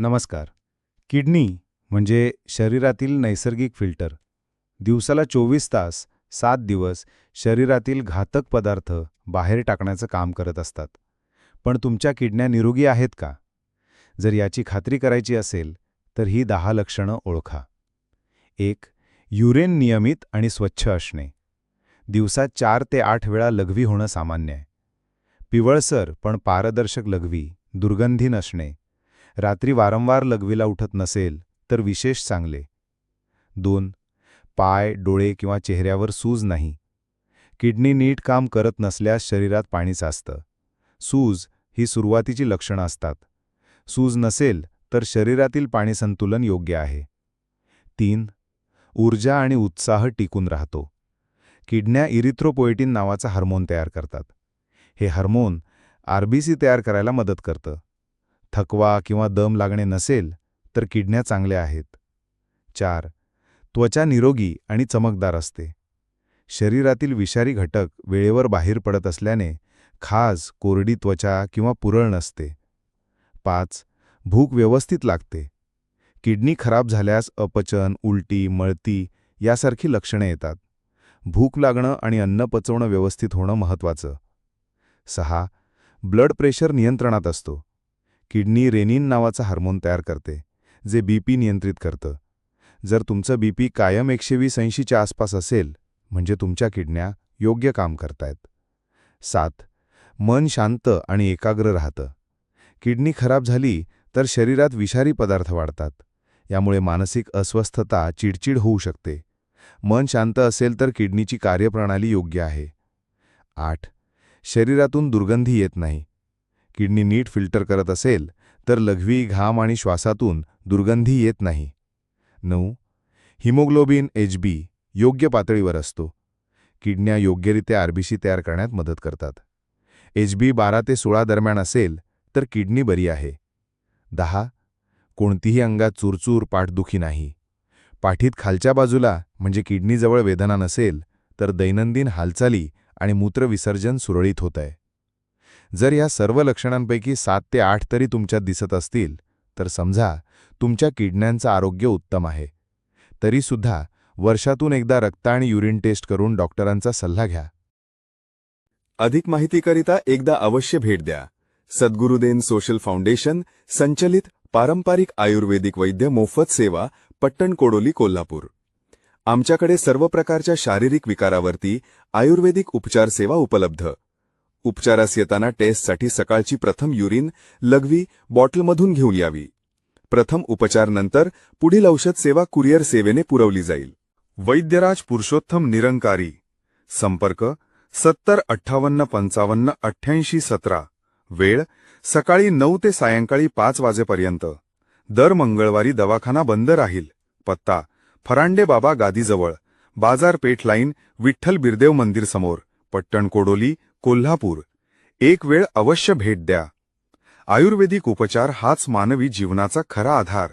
नमस्कार. किडनी म्हणजे शरीरातील नैसर्गिक फिल्टर. दिवसाला चोवीस तास सात दिवस शरीरातील घातक पदार्थ बाहेर टाकण्याचं काम करत असतात. पण तुमच्या किडन्या निरोगी आहेत का? जर याची खात्री करायची असेल तर ही दहा लक्षणं ओळखा. एक युरेन नियमित आणि स्वच्छ असणे. दिवसात चार ते आठ वेळा लघवी होणं सामान्य आहे. पिवळसर पण पारदर्शक लघवी दुर्गंधी नसणे रात्री वारंवार लघवीला उठत नसेल तर विशेष चांगले. दोन पाय डोळे किंवा चेहऱ्यावर सूज नाही. किडनी नीट काम करत नसल्यास शरीरात पाणी साचतं. सूज ही सुरुवातीची लक्षणं असतात. सूज नसेल तर शरीरातील पाणी संतुलन योग्य आहे. तीन ऊर्जा आणि उत्साह टिकून राहतो. किडन्या इरिथ्रोपोएटिन नावाचा हार्मोन तयार करतात. हे हार्मोन आरबीसी तयार करायला मदत करतं. थकवा किंवा दम लागणे नसेल तर किडण्या चांगल्या आहेत. चार त्वचा निरोगी आणि चमकदार असते. शरीरातील विषारी घटक वेळेवर बाहेर पडत असल्याने खाज कोरडी त्वचा किंवा पुरळ नसते. पाच भूक व्यवस्थित लागते. किडनी खराब झाल्यास अपचन उलटी मळती यासारखी लक्षणे येतात. भूक लागणं आणि अन्न पचवणं व्यवस्थित होणं महत्त्वाचं. सहा ब्लड प्रेशर नियंत्रणात असतो. किडनी रेनिन नावाचा हार्मोन तयार करते जे बीपी नियंत्रित करतं. जर तुमचं बीपी कायम एकशे वीस ऐंशीच्या आसपास असेल म्हणजे तुमच्या किडन्या योग्य काम करतायत. सात मन शांत आणि एकाग्र राहतं. किडनी खराब झाली तर शरीरात विषारी पदार्थ वाढतात. यामुळे मानसिक अस्वस्थता चिडचिड होऊ शकते. मन शांत असेल तर किडनीची कार्यप्रणाली योग्य आहे. आठ शरीरातून दुर्गंधी येत नाही. किडनी नीट फिल्टर करत असेल तर लघवी घाम आणि श्वासातून दुर्गंधी येत नाही. नऊ. हिमोग्लोबिन एच बी योग्य पातळीवर असतो. किडन्या योग्यरित्या आरबीसी तयार करण्यात मदत करतात. एच बी बारा ते सोळा दरम्यान असेल तर किडनी बरी आहे. दहा. कोणतीही अंगात चुरचूर पाठदुखी नाही. पाठीत खालच्या बाजूला म्हणजे किडनीजवळ वेदना नसेल तर दैनंदिन हालचाली आणि मूत्रविसर्जन सुरळीत होत आहे जर या सर्व लक्षणांपैकी सात ते आठ तरी तुमच्यात दिसत असतील तर समजा तुमच्या किडण्यांचं आरोग्य उत्तम आहे. तरीसुद्धा वर्षातून एकदा रक्त आणि युरिन टेस्ट करून डॉक्टरांचा सल्ला घ्या. अधिक माहितीकरिता एकदा अवश्य भेट द्या. सद्गुरुदेन सोशल फाउंडेशन संचलित पारंपरिक आयुर्वेदिक वैद्य मोफत सेवा पट्टण कोडोली कोल्हापूर. आमच्याकडे सर्व प्रकारच्या शारीरिक विकारावरती आयुर्वेदिक उपचार सेवा उपलब्ध. उपचारास येताना टेस्टसाठी सकाळची प्रथम युरिन लघवी बॉटलमधून घेऊन यावी. प्रथम उपचार नंतर पुढील औषध सेवा कुरिअर सेवेने पुरवली जाईल. वैद्यराज पुरुषोत्तम निरंकारी. संपर्क सत्तर अठ्ठावन्न पंचावन्न अठ्ठ्याऐंशी सतरा. वेळ सकाळी नऊ ते सायंकाळी पाच वाजेपर्यंत. दर मंगळवारी दवाखाना बंद राहील. पत्ता फरांडे बाबा गादीजवळ. बाजारपेठ लाईन विठ्ठल बिरदेव मंदिर समोर. पट्टण कोडोली कोल्हापूर. एक वेळ अवश्य भेट द्या. आयुर्वेदिक उपचार हाच मानवी जीवनाचा खरा आधार.